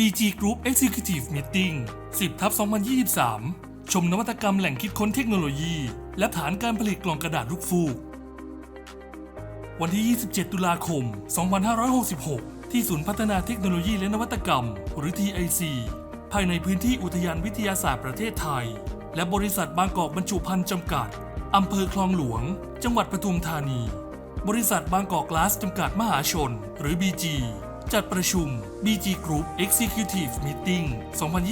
BG Group Executive Meeting 10ทับ2023 ชมนวัตกรรมแหล่งคิดค้นเทคโนโลยี และฐานการผลิตกล่องกระดาษลูกฟูก วันที่ 27 ตุลาคม 2566 ที่ศูนย์พัฒนาเทคโนโลยีและนวัตกรรม หรือ TIC ภายในพื้นที่อุทยานวิทยาศาสตร์ประเทศไทย และบริษัทบางกอกบรรจุภัณฑ์จำกัดอำเภอคลองหลวง จังหวัดปทุมธานี บริษัทบางกอกกลาสจำกัดมหาชน หรือ BG จัดประชุม BG Group Executive Meeting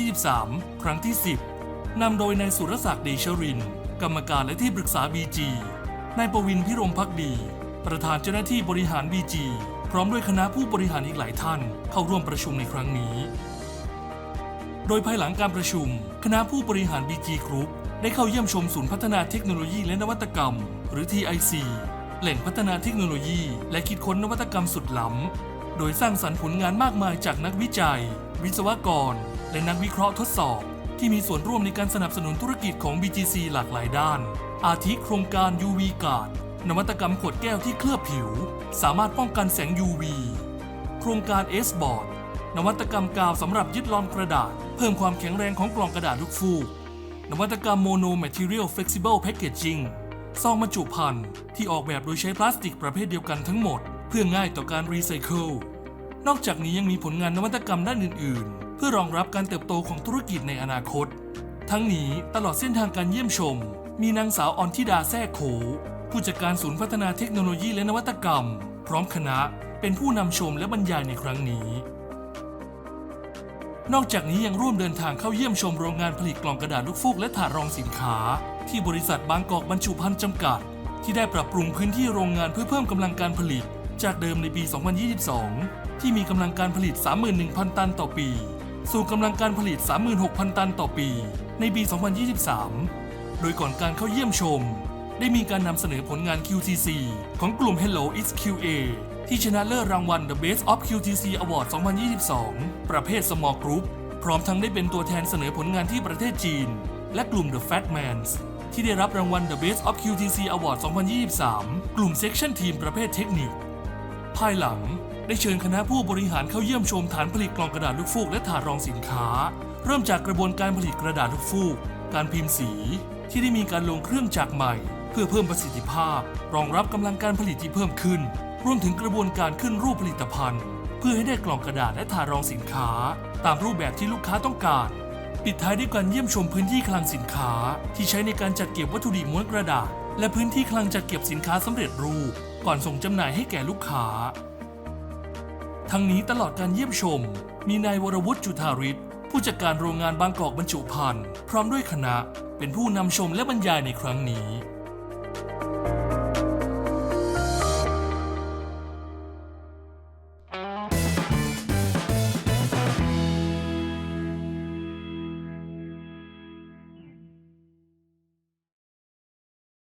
2023 ครั้งที่ 10 นำโดยนายสุรศักดิ์เดชรินทร์กรรมการและที่ปรึกษา BG นายประวินพิรมพักดี ประธานเจ้าหน้าที่บริหาร BG พร้อมด้วยคณะผู้บริหารอีกหลายท่าน เข้าร่วมประชุมในครั้งนี้ โดยภายหลังการประชุม คณะผู้บริหาร BG Group ได้เข้าเยี่ยมชมศูนย์พัฒนาเทคโนโลยีและนวัตกรรม หรือ TIC แหล่งพัฒนาเทคโนโลยี และคิดค้นนวัตกรรมสุดล้ำ โดยสร้างสรรค์ผลงานมากมายจากนักวิจัย วิศวกร และนักวิเคราะห์ทดสอบ ที่มีส่วนร่วมในการสนับสนุนธุรกิจของ BGC หลากหลายด้าน อาทิโครงการ UV Guard นวัตกรรมขวดแก้วที่เคลือบผิว สามารถป้องกันแสง UV โครงการ S-Board นวัตกรรมกาวสำหรับยึดลอนกระดาษ เพิ่มความแข็งแรงของกล่องกระดาษลูกฟูกนวัตกรรม Mono Material Flexible Packaging ซองบรรจุภัณฑ์ที่ออกแบบโดยใช้พลาสติกประเภทเดียวกันทั้งหมด พื่อง่ายต่อการรีไซเคิล นอกจากนี้ยังมีผลงานนวัตกรรมด้านอื่น ๆ เพื่อรองรับการเติบโตของธุรกิจในอนาคต ทั้งนี้ตลอดเส้นทางการเยี่ยมชม มีนางสาวออนทิดาแท้โข ผู้จัดการศูนย์พัฒนาเทคโนโลยีและนวัตกรรม พร้อมคณะเป็นผู้นำชมและบรรยายในครั้งนี้ นอกจากนี้ยังร่วมเดินทางเข้าเยี่ยมชมโรงงานผลิตกล่องกระดาษลูกฟูกและถาดรองสินค้า ที่บริษัทบางกอกบรรจุภัณฑ์จำกัด ที่ได้ปรับปรุงพื้นที่โรงงานเพื่อเพิ่มกำลังการผลิต จากเดิมในปี 2022 ที่มีกำลังการผลิต 31,000 ตันต่อปี สู่กำลังการผลิต 36,000 ตันต่อปี ในปี 2023 โดยก่อนการเข้าเยี่ยมชม ได้มีการนำเสนอผลงาน QTC ของกลุ่ม Hello It's QA ที่ชนะเลิศรางวัล The Best of QTC Award 2022 ประเภท Small Group พร้อมทั้งได้เป็นตัวแทนเสนอผลงานที่ประเทศจีน และกลุ่ม The Fat Mans ที่ได้รับรางวัล The Best of QTC Award 2023 กลุ่ม Section Team ประเภทเทคนิค ภายหลังได้เชิญคณะผู้บริหารเข้าเยี่ยมชมฐานผลิตกล่องกระดาษลูกฟูกและถาดรองสินค้า เริ่มจากกระบวนการผลิตกระดาษลูกฟูก การพิมพ์สี ที่ได้มีการลงเครื่องจักรใหม่ เพื่อเพิ่มประสิทธิภาพ รองรับกำลังการผลิตที่เพิ่มขึ้น รวมถึงกระบวนการขึ้นรูปผลิตภัณฑ์ เพื่อให้ได้กล่องกระดาษและถาดรองสินค้า ตามรูปแบบที่ลูกค้าต้องการ ปิดท้ายด้วยการเยี่ยมชมพื้นที่คลังสินค้า ที่ใช้ในการจัดเก็บวัตถุดิบม้วนกระดาษ และพื้นที่คลังจัดเก็บสินค้าสำเร็จรูป ก่อนส่งจำหน่ายให้แก่ลูกค้า ทั้งนี้ตลอดการเยี่ยมชม มีนายวรวุฒิจุธาริศผู้จัดการโรงงานบางกอกบรรจุภัณฑ์พร้อมด้วยคณะเป็นผู้นำชมและบรรยายในครั้งนี้